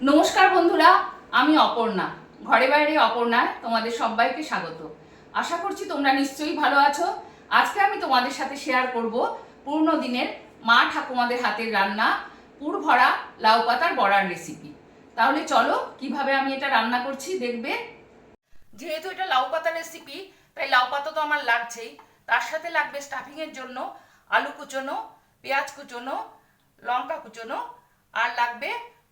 নমস্কার বন্ধুরা, আমি অপর্ণা। ঘরে বাইরে অপর্ণায় তোমাদের সবাইকে স্বাগত। আশা করছি তোমরা নিশ্চয়ই ভালো আছো। আজকে আমি তোমাদের সাথে শেয়ার করব পূর্ণ দিনের মা ঠাকুমাদের হাতের রান্না, পুর ভরা লাউ পাতার বড়ার রেসিপি তাহলে চলো, কীভাবে আমি এটা রান্না করছি দেখবে? যেহেতু এটা লাউ পাতা রেসিপি তাই লাউ পাতা তো আমার লাগছেই। তার সাথে লাগবে স্টাফিংয়ের জন্য আলু কুচোনো, পেঁয়াজ কুচোনো, লঙ্কা কুচোনো, আর লাগবে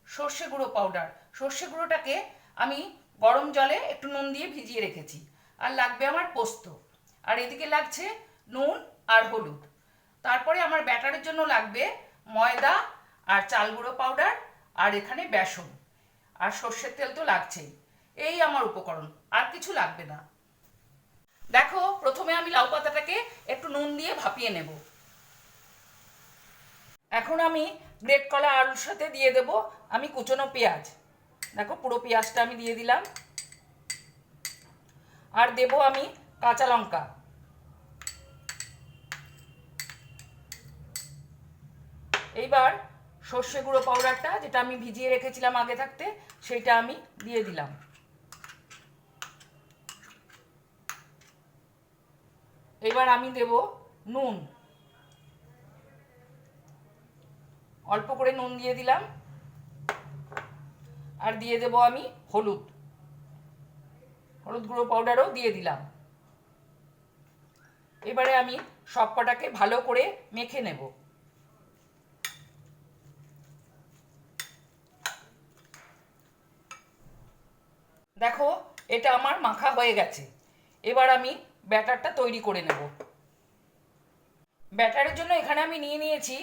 সর্ষে গুঁড়ো পাউডার সর্ষে গুঁড়োটাকে আমি গরম জলে একটু নুন দিয়ে ভিজিয়ে রেখেছি। আর লাগবে আমার পোস্ত। আর এদিকে লাগছে নুন আর হলুদ। তারপরে আমার ব্যাটারের জন্য লাগবে ময়দা আর চাল গুঁড়ো পাউডার আর এখানে বেসন। আর সর্ষের তেল তো লাগছেই। এই আমার উপকরণ। আর কিছু লাগবে না। দেখো, প্রথমে আমি লাউ পাতাটাকে একটু নুন দিয়ে ভাপিয়ে নেব। এখন আমি ব্রেড কলা আলুর সাথে দিয়ে দেব। আমি কুচনো পেঁয়াজ। দেখো পুরো পেঁয়াজটা আমি দিয়ে দিলাম। আর দেব আমি কাঁচা লঙ্কা। এইবার সর্ষে গুঁড়ো পাউডারটা যেটা আমি ভিজিয়ে রেখেছিলাম আগে থাকতে সেটা আমি দিয়ে দিলাম। এবার আমি দেব নুন। অল্প করে নুন দিয়ে দিলাম। আর দিয়ে দেব আমি হলুদ। হলুদ গুঁড়ো পাউডারও দিয়ে দিলাম। এবারে আমি সব কটাকে ভালো করে মেখে নেব। দেখো, এটা আমার মাখা হয়ে গেছে। এবার আমি ব্যাটারটা তৈরি করে নেব। ব্যাটারের জন্য এখানে আমি নিয়ে নিয়েছি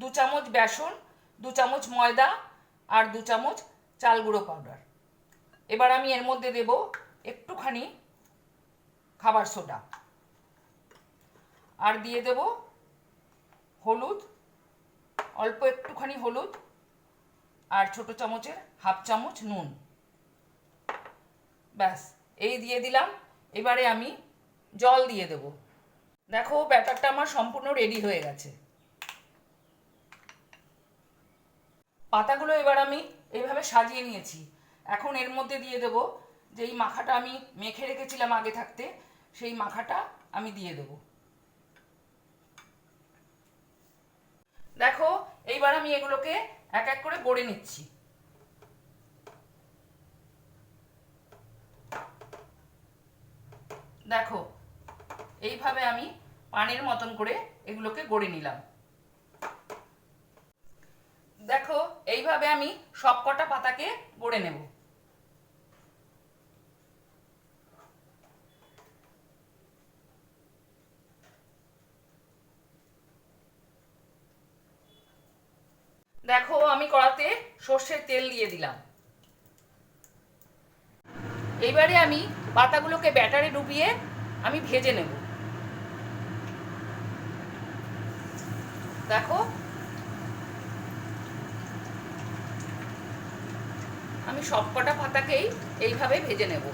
দু চামচ বেসন, দু চামচ ময়দা আর দু চামচ চাল গুঁড়ো পাউডার। এবার আমি এর মধ্যে দেব একটুখানি খাবার সোডা। আর দিয়ে দেব হলুদ, অল্প একটুখানি হলুদ আর ছোট চামচের হাফ চামচ নুন। ব্যাস, এই দিয়ে দিলাম। এবারে আমি জল দিয়ে দেব। দেখো, ব্যাটারটা আমার সম্পূর্ণ রেডি হয়ে গেছে। পাতাগুলো এবার আমি এইভাবে সাজিয়ে নিয়েছি। এখন এর মধ্যে দিয়ে দেব যে এই মাখাটা আমি মেখে রেখেছিলাম আগে থাকতে, সেই মাখাটা আমি দিয়ে দেব। দেখো, এইবার আমি এগুলোকে এক এক করে গড়ে নিচ্ছি। দেখো, এইভাবে আমি পানির মতন করে এগুলোকে গড়ে নিলাম। দেখো এইভাবে আমি সব কটা পাতাকে গড়ে নেব। দেখো, আমি কড়াতে সর্ষের তেল দিয়ে দিলাম। এইবারে আমি পাতাগুলোকে ব্যাটারে ডুবিয়ে আমি ভেজে নেব। দেখো আমি সবকটা পাতাকেই এইভাবে ভেজে নেব।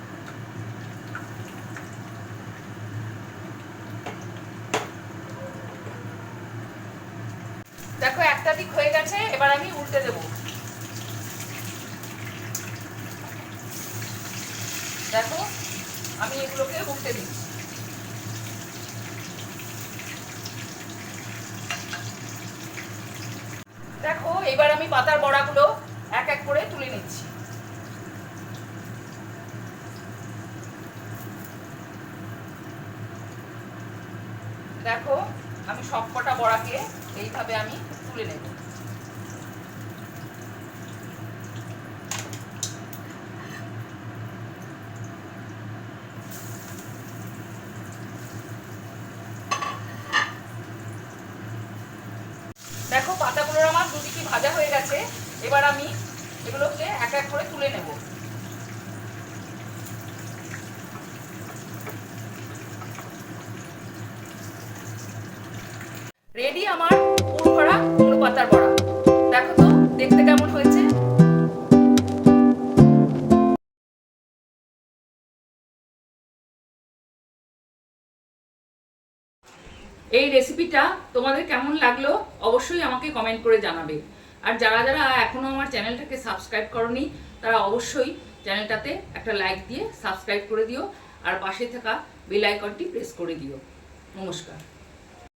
দেখো, একটা দিক হয়ে গেছে, এবার আমি উল্টে দেব। দেখো, আমি এগুলোকে উল্টে দিচ্ছি দেখো, এবার আমি পাতার বড়াগুলো এক এক করে তুলে নিচ্ছি। দেখো, আমি সব কটা বড়াকে এইভাবে আমি তুলে নেব। দেখো, পাতাগুলোর আমার দুদিকে ভাজা হয়ে গেছে। এবার আমি এগুলোকে এক এক করে তুলে নেব। রেডি আমার পুর ভরা কুমড়ো পাতার বড়া। দেখো তো, দেখতে কেমন হয়েছে? এই রেসিপিটা তোমাদের কেমন লাগল অবশ্যই আমাকে কমেন্ট করে জানাবে। আর যারা যারা এখনও আমার চ্যানেলটাকে সাবস্ক্রাইব করনি, তারা অবশ্যই চ্যানেলটাতে একটা লাইক দিয়ে সাবস্ক্রাইব করে দিও। আর পাশে থাকা বেল আইকনটি প্রেস করে দিও। নমস্কার।